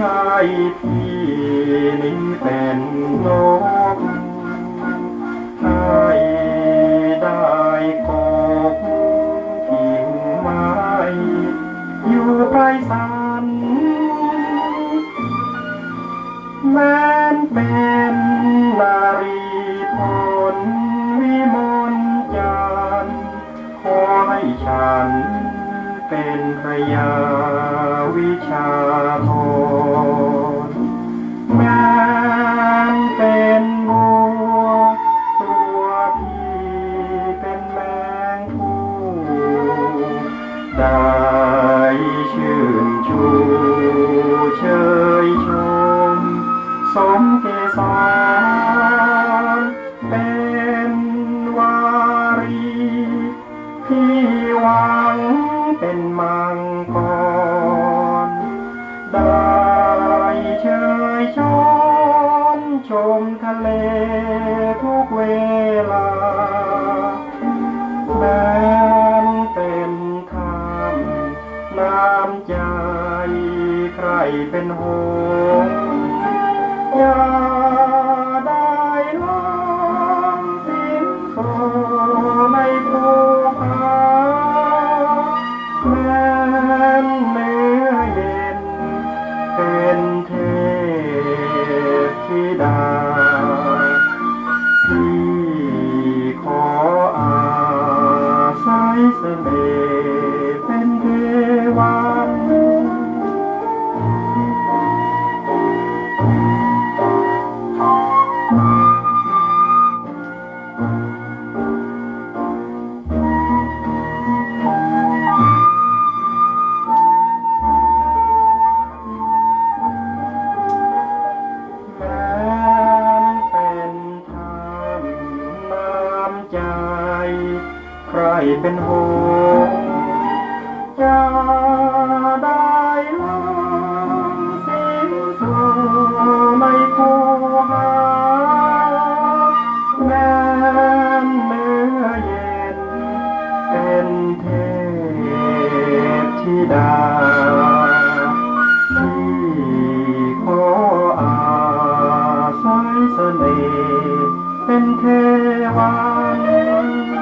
ให้ที่นี้เป็นโล เป็นพระยาวิชาโทนแม้นเป็นบัวตัวพี่เป็นแมงผู้ได้ชื่นชูเชยชม สมเกสร เป็นมังกร ได้เชยชมชมทะเลทุกเวลาแม้นเป็นธรรมน้ำใจใครเป็นหงย่า ศัยเส รเป็นหงจะได้ลองสิ้นสู่ในภูหาแม้เนื้อเย็น เป็นเทพธิดาที่ขออาศัยเสน่ห์เป็นเทวัน